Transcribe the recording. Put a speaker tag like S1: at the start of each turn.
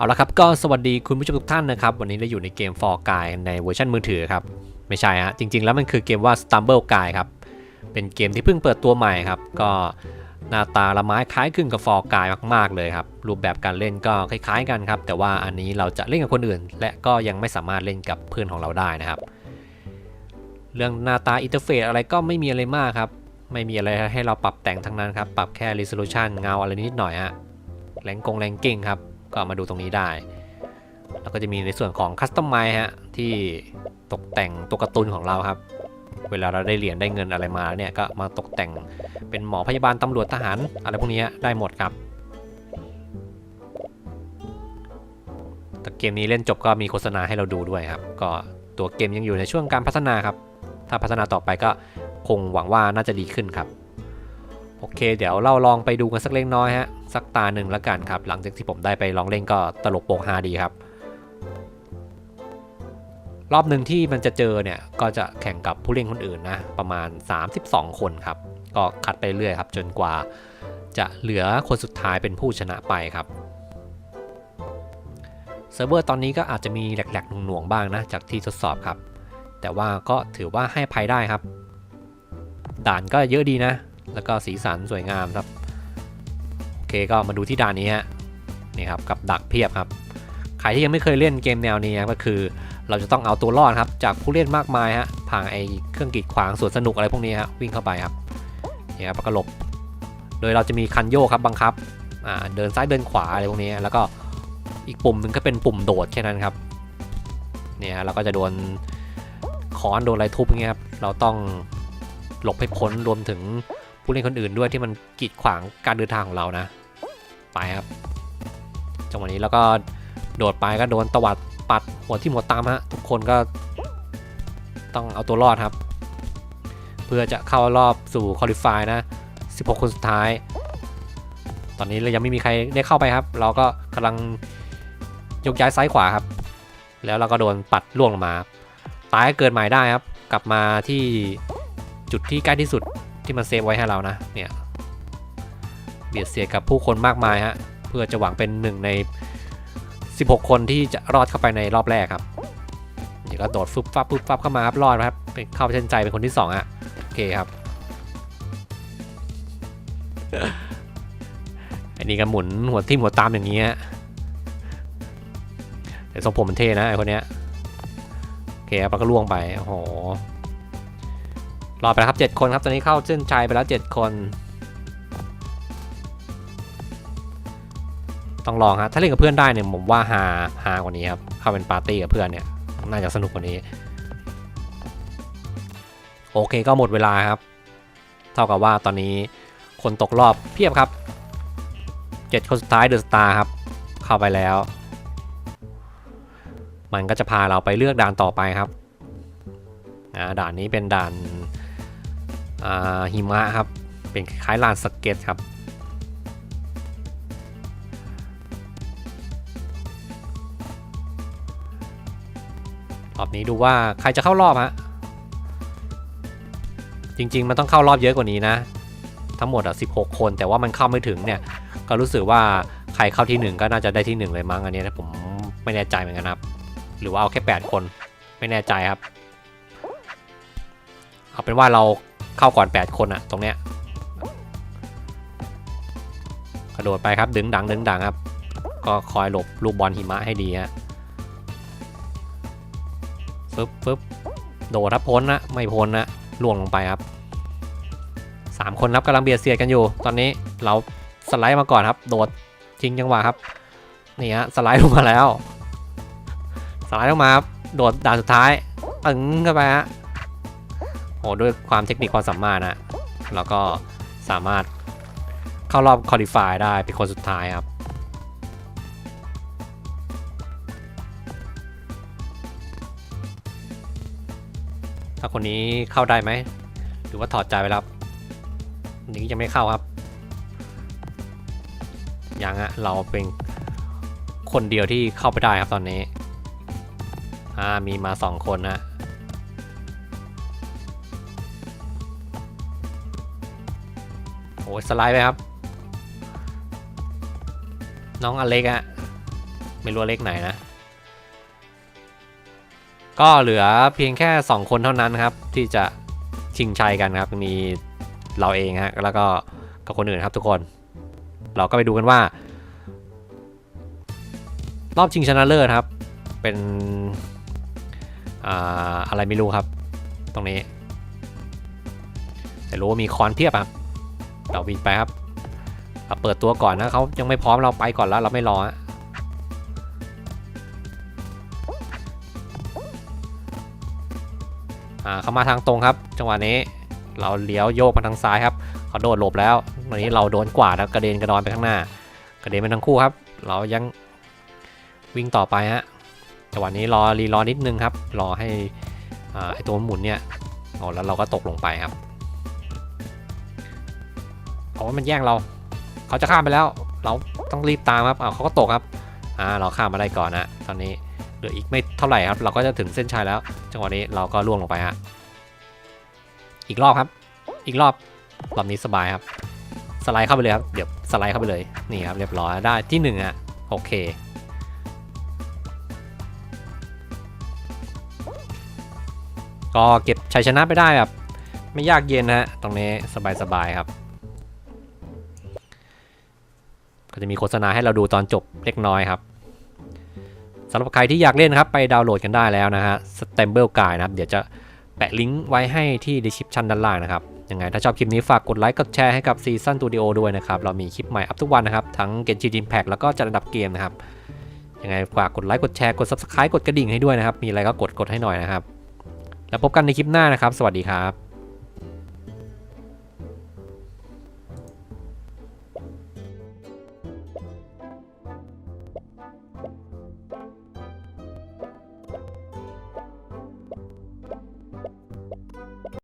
S1: เอาละครับก็สวัสดีคุณผู้ชมทุกท่านนะครับ วันนี้เราอยู่ในเกม For Guy ในเวอร์ชันมือถือครับ ไม่ใช่ฮะจริง ๆ แล้วมันคือเกมว่า Stumble Guy ครับ เป็นเกมที่เพิ่งเปิดตัวใหม่ครับ ก็หน้าตาละไม้คล้ายคลึงกับ For Guy มาก ๆ เลยครับ รูปแบบการเล่นก็คล้ายๆ กันครับ แต่ว่าอันนี้เราจะเล่นกับคนอื่น และก็ยังไม่สามารถเล่นกับเพื่อนของเราได้นะครับ เรื่องหน้าตาอินเทอร์เฟซอะไรก็ไม่มีอะไรมากครับไม่มีอะไรให้เราปรับแต่งทั้งนั้นครับปรับแค่ resolution เงาอะไรนิดหน่อยฮะแรงกงแรงกิ้งครับ ก็มาดูตรงนี้ได้ แล้วก็จะมีในส่วนของคัสตอมไมฮะที่ตกแต่งตัวการ์ตูนของเราครับ เวลาเราได้เหรียญได้เงินอะไรมาเนี่ยก็มาตกแต่งเป็นหมอพยาบาลตำรวจทหารอะไรพวกนี้ได้หมดครับแต่เกมนี้เล่นจบก็มีโฆษณาให้เราดูด้วยครับ ก็ตัวเกมยังอยู่ในช่วงการพัฒนาครับ ถ้าพัฒนาต่อไปก็คงหวังว่าน่าจะดีขึ้นครับ โอเค เดี๋ยวเราลองไปดูกันสักเล็กน้อยฮะสักตาหนึ่งแล้วกันครับ หลังจากที่ผมได้ไปลองเล่นก็ตลกโปกฮาดีครับ รอบหนึ่งที่มันจะเจอเนี่ย ก็จะแข่งกับผู้เล่นคนอื่นนะ ประมาณ 32 คนครับ ก็คัดไปเรื่อยครับ จนกว่าจะเหลือคนสุดท้ายเป็นผู้ชนะไปครับเซิร์ฟเวอร์ตอนนี้ก็อาจจะมีแหลกๆหน่วงๆบ้างนะจากที่ทดสอบครับ แต่ว่าก็ถือว่าให้ภัยได้ครับ ด่านก็เยอะดีนะ แล้วก็สีสันสวยงามครับ โอเคก็มาดูที่ด่านนี้ฮะนี่ครับกับดักเพียบครับ ใครที่ยังไม่เคยเล่นเกมแนวนี้ก็คือ เราจะต้องเอาตัวรอดครับ จากผู้เล่นมากมายฮะผ่านไอ้เครื่องกีดขวางสวนสนุกอะไรพวกนี้ฮะวิ่งเข้าไปครับนี่ครับแล้วก็หลบ โดยเราจะมีคันโยกครับบังคับอ่าเดินซ้ายเดินขวาอะไรพวกนี้แล้วก็อีกปุ่มหนึ่งก็เป็นปุ่มโดดแค่นั้นครับเนี่ยเราก็จะโดนค้อนโดนอะไรทุบอย่างเงี้ยครับเราต้องหลบให้พ้นรวมถึง ผู้เล่นคนอื่นด้วยที่มันกีดขวางการเดินทางของเรานะ ไปครับ จังหวะนี้แล้วก็โดดไปก็โดนตวัดปัดหัวที่หัวตามฮะทุกคนก็ต้องเอาตัวรอดครับ เพื่อจะเข้ารอบสู่คอลิฟายนะ 16 คนสุดท้าย ตอนนี้เรายังไม่มีใครได้เข้าไปครับ เราก็กำลังยกย้ายซ้ายขวาครับ แล้วเราก็โดนปัดล่วงลงมา ตายเกิดใหม่ได้ครับ กลับมาที่จุดที่ใกล้ที่สุด ที่มันเซฟไว้ให้เรานะเนี่ยเบียดเสียดกับผู้คนมากมายฮะเพื่อจะหวังเป็นหนึ่งใน 16 คนที่จะรอดเข้าไปในรอบแรกครับนี่ก็โดดฟึบฟับฟึบฟับเข้ามาครับรอดนะครับเป็นเข้าเส้นใจเป็นคนที่2อะโอเคครับอันนี้ก็หมุนหัวทิ่มหัวตามอย่างนี้ฮะแต่ทรงผมมันเท่นะไอคนเนี้ยโอเคครับก็ล่วงไปโอ้โห รอไปแล้วครับ 7 คนครับ ตอนนี้เข้าเส้นชัยไปแล้ว 7 คน ต้องลองฮะ ถ้าเล่นกับเพื่อนได้เนี่ยผมว่าฮาฮากว่านี้ครับ เข้าเป็นปาร์ตี้กับเพื่อนเนี่ย น่าจะสนุกกว่านี้ โอเคก็หมดเวลาครับ เท่ากับว่าตอนนี้คนตกรอบเพียบครับ 7 คนสุดท้ายเดอะสตาร์ครับ เข้าไปแล้ว มันก็จะพาเราไปเลือกด่านต่อไปครับด่านนี้เป็นด่าน หิมะครับ เป็นคล้ายลานสเก็ตครับ รอบนี้ดูว่าใครจะเข้ารอบฮะ จริง ๆ มันต้องเข้ารอบเยอะกว่านี้นะ ทั้งหมดอะ 16 คน แต่ว่ามันเข้าไม่ถึงเนี่ย ก็รู้สึกว่าใครเข้าที่ 1 ก็น่าจะได้ที่ 1 เลยมั้งอันนี้นะผมไม่แน่ใจเหมือนกันครับ หรือว่าเอาแค่ 8 คนไม่แน่ใจครับ เอาเป็นว่าเรา เข้าก่อน 8 คนอะตรงเนี้ยกระโดดไปครับดึงดังดึงดังครับ ก็คอยหลบลูกบอลหิมะให้ดีฮะฟึบฟึบโดดครับพ้นนะไม่พ้นนะล่วงลงไปครับสามคนครับกำลังเบียดเสียดกันอยู่ ตอนนี้เราสไลด์มาก่อนครับ โดดทิ้งจังหวะครับนี่ฮะสไลด์ลงมาแล้ว สไลด์ลงมาครับโดดด่านสุดท้ายตึงเข้าไปฮะ โอ้ด้วยความเทคนิคความสามารถนะแล้วก็สามารถเข้ารอบคอลิฟายได้เป็นคนสุดท้ายครับถ้าคนนี้เข้าได้ไหม หรือว่าถอดใจไปแล้วอันนี้ยังไม่เข้าครับ ยังอะเราเป็นคนเดียวที่เข้าไปได้ครับตอนนี้ อ่า มีมาสองคนนะ สไลด์ไปครับ น้องอเล็กอะไม่รู้เลขไหนนะ ก็เหลือเพียงแค่ 2 คนเท่านั้นครับ ที่จะชิงชัยกันครับ มีเราเองฮะแล้วก็กับคนอื่นครับทุกคน เราก็ไปดูกันว่า รอบชิงชนะเลิศครับ เป็นออะไรไม่รู้ครับ ตรงนี้ แต่รู้ว่ามีคอนเพียบครับ เราบินไปครับเราเปิดตัวก่อนนะเขายังไม่พร้อมเราไปก่อนแล้วเราไม่รอฮะอ่าเขามาทางตรงครับ จังหวะนี้เราเลี้ยวโยกมาทางซ้ายครับเขาโดดหลบแล้วตอนนี้เราโดนกวาดแล้วกระเด็นกระดอนไปข้างหน้า กระเด็นไปทั้งคู่ครับ เรายังวิ่งต่อไปฮะจังหวะนี้รอรีรอนิดนึงครับ รอให้อ่าไอตัวหมุนเนี่ยอ๋อแล้วเราก็ตกลงไปครับ เพราะว่ามันแย่งเรา เขาจะข้ามไปแล้ว เราต้องรีบตามครับอ้าเขาก็ตกครับอ่าเราข้ามมาได้ก่อนนะตอนนี้เหลืออีกไม่เท่าไหร่ครับ เราก็จะถึงเส้นชัยแล้ว จังหวะนี้เราก็ล่วงลงไปฮะอีกรอบครับ อีกรอบรอบนี้สบายครับ สไลด์เข้าไปเลยครับเดี๋ยวสไลด์เข้าไปเลยนี่ครับเรียบร้อยได้ที่หนึ่งอะโอเคก็เก็บชัยชนะไปได้แบบไม่ยากเย็นนะฮะตรงนี้สบายๆครับ จะมีโฆษณาให้เราดูตอนจบเล็กน้อยครับสำหรับใครที่อยากเล่นครับไปดาวน์โหลดกันได้แล้วนะฮะ Stumble Guide นะครับ เดี๋ยวจะแปะลิงก์ไว้ให้ที่ description ด้านล่างนะครับ ยังไงถ้าชอบคลิปนี้ฝากกดไลค์กดแชร์ให้กับ Season Studio ด้วยนะครับ เรามีคลิปใหม่อัพทุกวันนะครับ ทั้ง Genshin Impact แล้วก็จัดอันดับเกมนะครับ ยังไงฝากกดไลค์กดแชร์กด Subscribe กดกระดิ่งให้ด้วยนะครับ มีอะไรก็กดกดให้หน่อยนะครับ แล้วพบกันในคลิปหน้านะครับ สวัสดีครับ